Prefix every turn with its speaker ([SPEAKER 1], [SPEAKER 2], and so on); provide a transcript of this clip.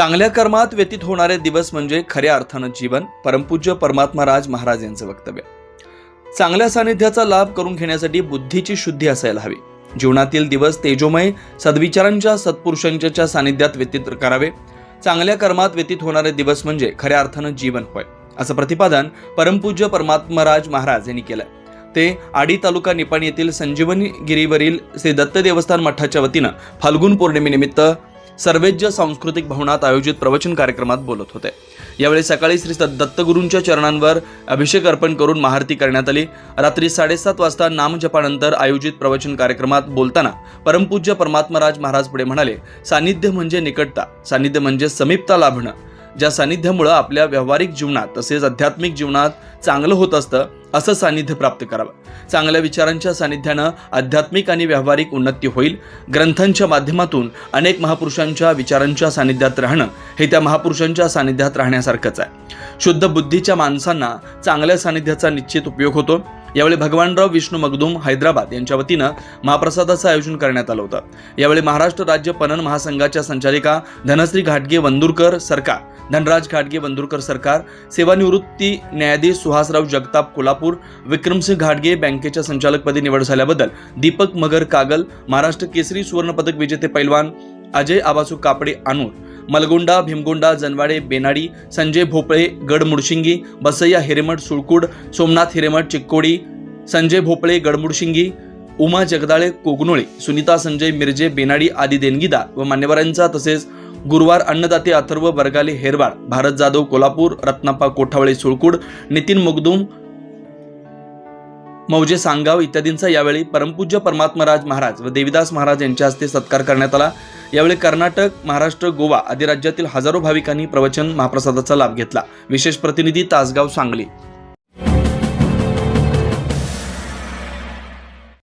[SPEAKER 1] चांगल्या कर्मात व्यतीत होणारे दिवस म्हणजे खऱ्या अर्थानं जीवन परमपूज्य परमात्मा राज महाराज यांचं वक्तव्य. चांगल्या सानिध्याचा लाभ करून घेण्यासाठी बुद्धीची शुद्धी असायला हवी. जीवनातील दिवस तेजोमय सद्विचारांच्या सत्पुरुषांच्या सानिध्यात व्यतीत करावे. चांगल्या कर्मात व्यतीत होणारे दिवस म्हणजे खऱ्या अर्थानं जीवन होय असं प्रतिपादन परमपूज्य परमात्मराज महाराज यांनी केलंय. ते आडी तालुका निपाणी येथील संजीवनगिरीवरील श्री दत्त देवस्थान मठाच्या वतीनं फाल्गुन पौर्णिमेनिमित्त सर्वेज्य सांस्कृतिक भवनात आयोजित प्रवचन कार्यक्रमात बोलत होते. यावेळी सकाळी श्री दत्तगुरूंच्या चरणांवर अभिषेक अर्पण करून महाआरती करण्यात आली. रात्री साडेसात वाजता नामजपानंतर आयोजित प्रवचन कार्यक्रमात बोलताना परमपूज्य परमात्मराज महाराज पुढे म्हणाले सानिध्य म्हणजे निकटता सानिध्य म्हणजे समीपता लाभणं. ज्या सानिध्यामुळं आपल्या व्यावहारिक जीवनात तसेच आध्यात्मिक जीवनात चांगलं होत असतं असं सानिध्य प्राप्त करावं. चांगल्या विचारांच्या सानिध्यानं आध्यात्मिक आणि व्यावहारिक उन्नती होईल. ग्रंथांच्या माध्यमातून अनेक महापुरुषांच्या विचारांच्या सानिध्यात राहणं हे त्या महापुरुषांच्या सानिध्यात राहण्यासारखंच आहे. शुद्ध बुद्धीच्या माणसांना चांगल्या सानिध्याचा निश्चित उपयोग होतो. यावेळी भगवानराव विष्णू मगदूम हैदराबाद यांच्या वतीनं महाप्रसादाचं आयोजन करण्यात आलं होतं. यावेळी महाराष्ट्र राज्य पणन महासंघाच्या संचालिका धनश्री घाटगे वंदुरकर सरकार धनराज घाटगे वंदुरकर सरकार सेवानिवृत्ती न्यायाधीश सुहासराव जगताप कोल्हापूर विक्रमसिंह घाटगे बँकेच्या संचालकपदी निवड झाल्याबद्दल दीपक मगर कागल महाराष्ट्र केसरी सुवर्णपदक विजेते पैलवान अजय आबासू कापडे आणूर मलगोंडा भीमगोंडा जनवाडे बेनाडी संजय भोपळे गडमुडशिंगी बसय्या हिरेमठ सुळकुड सोमनाथ हिरेमठ चिक्कोडी संजय भोपळे गडमुडशिंगी उमा जगदाळे कोगनोळे सुनीता संजय मिरजे बेनाडी आदी देणगीदार व मान्यवरांचा तसेच गुरुवार अन्नदाते अथर्व बरगाले हेरवाड भारत जाधव कोल्हापूर रत्नाप्पा कोठावळे सुळकूड नितीन मुगदुम मौजे सांगाव इत्यादींचा यावेळी परमपूज्य परमात्मराज महाराज व देविदास महाराज यांच्या हस्ते सत्कार करण्यात आला. यावेळी कर्नाटक महाराष्ट्र गोवा आदी राज्यातील हजारो भाविकांनी प्रवचन महाप्रसादाचा लाभ घेतला. विशेष प्रतिनिधी तासगाव सांगली.